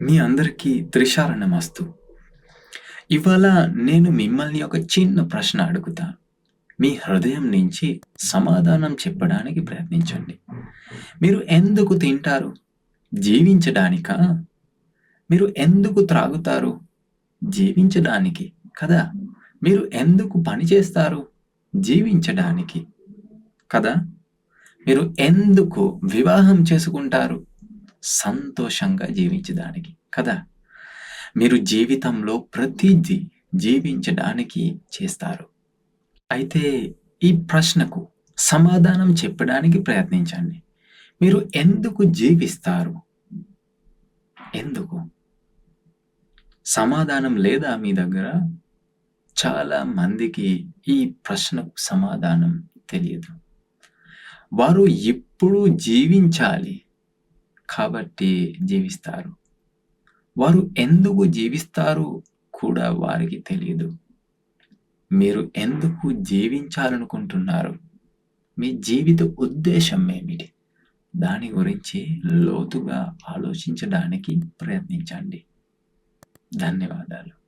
మీ అందరికీ త్రిశారణమస్తు. ఇవాళ నేను మిమ్మల్ని ఒక చిన్న ప్రశ్న అడుగుతా. మీ హృదయం నుంచి సమాధానం చెప్పడానికి ప్రయత్నించండి. మీరు ఎందుకు తింటారు? జీవించడానికా? మీరు ఎందుకు త్రాగుతారు? జీవించడానికి కదా! మీరు ఎందుకు పని చేస్తారు? జీవించడానికి కదా! మీరు ఎందుకు వివాహం చేసుకుంటారు? సంతోషంగా జీవించడానికి కదా! మీరు జీవితంలో ప్రతిదీ జీవించడానికి చేస్తారు. అయితే ఈ ప్రశ్నకు సమాధానం చెప్పడానికి ప్రయత్నించండి. మీరు ఎందుకు జీవిస్తారు? ఎందుకు? సమాధానం లేదా మీ దగ్గర? చాలా మందికి ఈ ప్రశ్నకు సమాధానం తెలియదు. వారు ఎప్పుడు జీవించాలి కాబట్టి జీవిస్తారు. వారు ఎందుకు జీవిస్తారు కూడా వారికి తెలియదు. మీరు ఎందుకు జీవించాలనుకుంటున్నారు? మీ జీవిత ఉద్దేశం ఏమిటి? దాని గురించి లోతుగా ఆలోచించడానికి ప్రయత్నించండి. ధన్యవాదాలు.